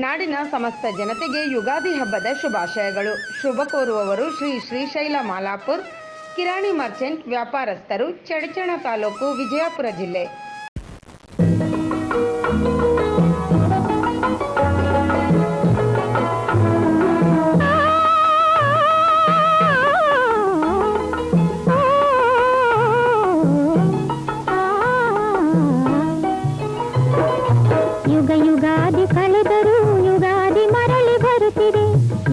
ನಾಡಿನ ಸಮಸ್ತ ಜನತೆಗೆ ಯುಗಾದಿ ಹಬ್ಬದ ಶುಭಾಶಯಗಳು. ಶುಭ ಕೋರುವವರು ಶ್ರೀ ಶ್ರೀಶೈಲ ಮಾಲಾಪುರ್, ಕಿರಾಣಿ ಮರ್ಚೆಂಟ್ ವ್ಯಾಪಾರಸ್ಥರು, ಚಡಚಣ ತಾಲೂಕು ವಿಜಯಪುರ ಜಿಲ್ಲೆ.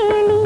ಕೇಳಿ